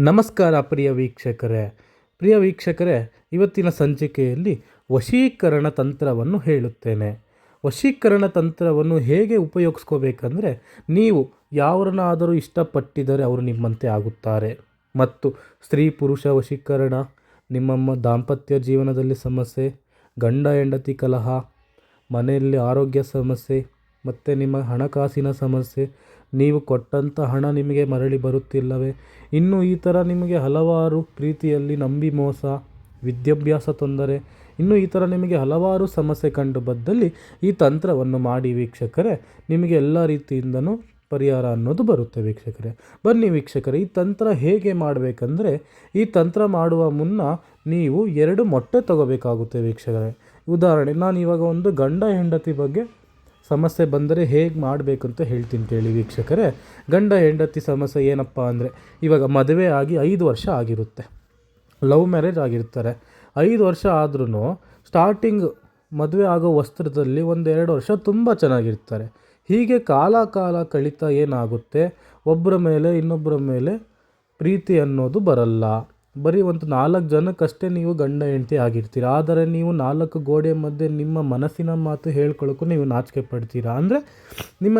ನಮಸ್ಕಾರ ಪ್ರಿಯ ವೀಕ್ಷಕರೇ. ಪ್ರಿಯ ವೀಕ್ಷಕರೇ, ಇವತ್ತಿನ ಸಂಚಿಕೆಯಲ್ಲಿ ವಶೀಕರಣ ತಂತ್ರವನ್ನು ಹೇಳುತ್ತೇನೆ. ವಶೀಕರಣ ತಂತ್ರವನ್ನು ಹೇಗೆ ಉಪಯೋಗಿಸ್ಕೋಬೇಕಂದ್ರೆ, ನೀವು ಯಾರನ್ನಾದರೂ ಇಷ್ಟಪಟ್ಟಿದರೆ ಅವರು ನಿಮ್ಮಂತೆ ಆಗುತ್ತಾರೆ. ಮತ್ತು ಸ್ತ್ರೀ ಪುರುಷ ವಶೀಕರಣ, ನಿಮ್ಮಮ್ಮ ದಾಂಪತ್ಯ ಜೀವನದಲ್ಲಿ ಸಮಸ್ಯೆ, ಗಂಡ ಹೆಂಡತಿ ಕಲಹ, ಮನೆಯಲ್ಲಿ ಆರೋಗ್ಯ ಸಮಸ್ಯೆ ಮತ್ತು ನಿಮ್ಮ ಹಣಕಾಸಿನ ಸಮಸ್ಯೆ. ನೀವು ಕೊಟ್ಟಂಥ ಹಣ ನಿಮಗೆ ಮರಳಿ ಬರುತ್ತಿಲ್ಲವೇ? ಇನ್ನು ಈ ಥರ ನಿಮಗೆ ಹಲವಾರು ಪ್ರೀತಿಯಲ್ಲಿ ನಂಬಿ ಮೋಸ, ವಿದ್ಯಾಭ್ಯಾಸ ತೊಂದರೆ, ಇನ್ನು ಈ ಥರ ನಿಮಗೆ ಹಲವಾರು ಸಮಸ್ಯೆ ಕಂಡು ಬಂದಲ್ಲಿ ಈ ತಂತ್ರವನ್ನು ಮಾಡಿ ವೀಕ್ಷಕರೇ, ನಿಮಗೆ ಎಲ್ಲ ರೀತಿಯಿಂದನೂ ಪರಿಹಾರ ಅನ್ನೋದು ಬರುತ್ತೆ ವೀಕ್ಷಕರೇ. ಬನ್ನಿ ವೀಕ್ಷಕರೇ, ಈ ತಂತ್ರ ಹೇಗೆ ಮಾಡಬೇಕಂದ್ರೆ, ಈ ತಂತ್ರ ಮಾಡುವ ಮುನ್ನ ನೀವು ಎರಡು ಮೊಟ್ಟೆ ತಗೋಬೇಕಾಗುತ್ತೆ ವೀಕ್ಷಕರೇ. ಉದಾಹರಣೆ, ನಾನು ಇವಾಗ ಒಂದು ಗಂಡ ಹೆಂಡತಿ ಬಗ್ಗೆ ಸಮಸ್ಯೆ ಬಂದರೆ ಹೇಗೆ ಮಾಡಬೇಕು ಅಂತ ಹೇಳ್ತೀನಿ ಕೇಳಿ ವೀಕ್ಷಕರೇ. ಗಂಡ ಹೆಂಡತಿ ಸಮಸ್ಯೆ ಏನಪ್ಪ ಅಂದರೆ, ಇವಾಗ ಮದುವೆ ಆಗಿ ಐದು ವರ್ಷ ಆಗಿರುತ್ತೆ. ಲವ್ ಮ್ಯಾರೇಜ್ ಆಗಿರ್ತಾರೆ. ಐದು ವರ್ಷ ಆದ್ರೂ ಸ್ಟಾರ್ಟಿಂಗ್ ಮದುವೆ ಆಗೋ ವಸ್ತ್ರದಲ್ಲಿ ಒಂದೆರಡು ವರ್ಷ ತುಂಬ ಚೆನ್ನಾಗಿರ್ತಾರೆ. ಹೀಗೆ ಕಾಲ ಕಾಲ ಕಳೀತಾ ಏನಾಗುತ್ತೆ? ಒಬ್ಬರ ಮೇಲೆ ಇನ್ನೊಬ್ಬರ ಮೇಲೆ ಪ್ರೀತಿ ಅನ್ನೋದು ಬರಲ್ಲ. ಬರೀ ಒಂದು ನಾಲ್ಕು ಜನಕ್ಕಷ್ಟೇ ನೀವು ಗಂಡ ಹೆಂಡತಿ ಆಗಿರ್ತೀರ? ಆದರೆ ನೀವು ನಾಲ್ಕು ಗೋಡೆ ಮಧ್ಯೆ ನಿಮ್ಮ ಮನಸ್ಸಿನ ಮಾತು ಹೇಳ್ಕೊಳ್ಳೋಕ್ಕೂ ನೀವು ನಾಚಿಕೆ ಪಡ್ತೀರಾ? ಅಂದರೆ ನಿಮ್ಮ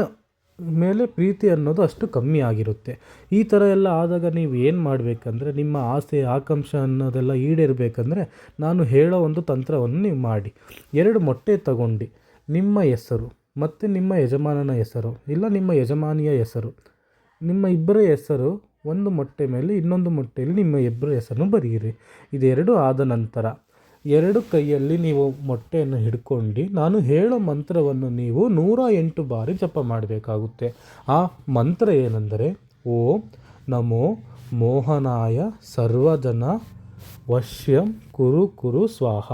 ಮೇಲೆ ಪ್ರೀತಿ ಅನ್ನೋದು ಅಷ್ಟು ಕಮ್ಮಿ ಆಗಿರುತ್ತೆ. ಈ ಥರ ಎಲ್ಲ ಆದಾಗ ನೀವು ಏನು ಮಾಡಬೇಕಂದ್ರೆ, ನಿಮ್ಮ ಆಸೆ, ಆಕಾಂಕ್ಷ ಅನ್ನೋದೆಲ್ಲ ಈಡೇರಬೇಕಂದ್ರೆ ನಾನು ಹೇಳೋ ಒಂದು ತಂತ್ರವನ್ನು ನೀವು ಮಾಡಿ. ಎರಡು ಮೊಟ್ಟೆ ತಗೊಂಡು. ನಿಮ್ಮ ಹೆಸರು ಮತ್ತು ನಿಮ್ಮ ಯಜಮಾನನ ಹೆಸರು ಇಲ್ಲ ನಿಮ್ಮ ಯಜಮಾನಿಯ ಹೆಸರು. ನಿಮ್ಮ ಇಬ್ಬರ ಹೆಸರು ಒಂದು ಮೊಟ್ಟೆ ಮೇಲೆ ಇನ್ನೊಂದು ಮೊಟ್ಟೆಯಲ್ಲಿ ನಿಮ್ಮ ಇಬ್ಬರ ಹೆಸರನ್ನು ಬರೆಯಿರಿ. ಇದೆರಡು ಆದ ನಂತರ, ಎರಡು ಕೈಯಲ್ಲಿ ನೀವು ಮೊಟ್ಟೆಯನ್ನು ಹಿಡ್ಕೊಂಡು ನಾನು ಹೇಳೋ ಮಂತ್ರವನ್ನು ನೀವು ನೂರ ಎಂಟು ಬಾರಿ ಜಪ ಮಾಡಬೇಕಾಗುತ್ತೆ. ಆ ಮಂತ್ರ ಏನೆಂದರೆ, ಓ ನಮೋ ಮೋಹನಾಯ ಸರ್ವಜನ ವಶ್ಯಂ ಕುರು ಕುರು ಸ್ವಾಹ.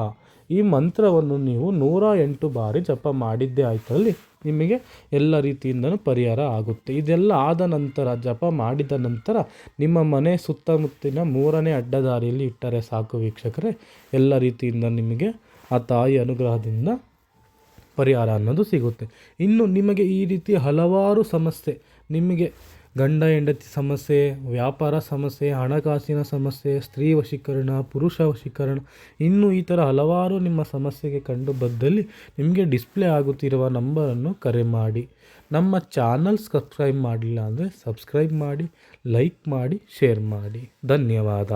ಈ ಮಂತ್ರವನ್ನು ನೀವು ನೂರ ಎಂಟು ಬಾರಿ ಜಪ ಮಾಡಿದ್ದೇ ಆಯ್ತಲ್ಲಿ ನಿಮಗೆ ಎಲ್ಲ ರೀತಿಯಿಂದಲೂ ಪರಿಹಾರ ಆಗುತ್ತೆ. ಇದೆಲ್ಲ ಆದ ನಂತರ, ಜಪ ಮಾಡಿದ ನಂತರ ನಿಮ್ಮ ಮನೆ ಸುತ್ತಮುತ್ತಿನ ಮೂರನೇ ಅಡ್ಡದಾರಿಯಲ್ಲಿ ಇಟ್ಟರೆ ಸಾಕು ವೀಕ್ಷಕರೇ. ಎಲ್ಲ ರೀತಿಯಿಂದ ನಿಮಗೆ ಆ ತಾಯಿ ಅನುಗ್ರಹದಿಂದ ಪರಿಹಾರ ಅನ್ನೋದು ಸಿಗುತ್ತೆ. ಇನ್ನು ನಿಮಗೆ ಈ ರೀತಿ ಹಲವಾರು ಸಮಸ್ಯೆ ನಿಮಗೆ ಗಂಡ, ಹೆಂಡತಿ ಸಮಸ್ಯೆ, ವ್ಯಾಪಾರ ಸಮಸ್ಯೆ, ಹಣಕಾಸಿನ ಸಮಸ್ಯೆ, ಸ್ತ್ರೀ ವಶೀಕರಣ, ಪುರುಷ ವಶೀಕರಣ, ಇನ್ನು ಈ ಥರ ಹಲವಾರು ನಿಮ್ಮ ಸಮಸ್ಯೆಗೆ ಕಂಡು ಬಂದಲ್ಲಿ ನಿಮಗೆ ಡಿಸ್ಪ್ಲೇ ಆಗುತ್ತಿರುವ ನಂಬರನ್ನು ಕರೆ ಮಾಡಿ. ನಮ್ಮ ಚಾನಲ್ ಸಬ್ಸ್ಕ್ರೈಬ್ ಮಾಡಲಿಲ್ಲ ಅಂದರೆ ಸಬ್ಸ್ಕ್ರೈಬ್ ಮಾಡಿ ಲೈಕ್ ಮಾಡಿ ಶೇರ್ ಮಾಡಿ. ಧನ್ಯವಾದ.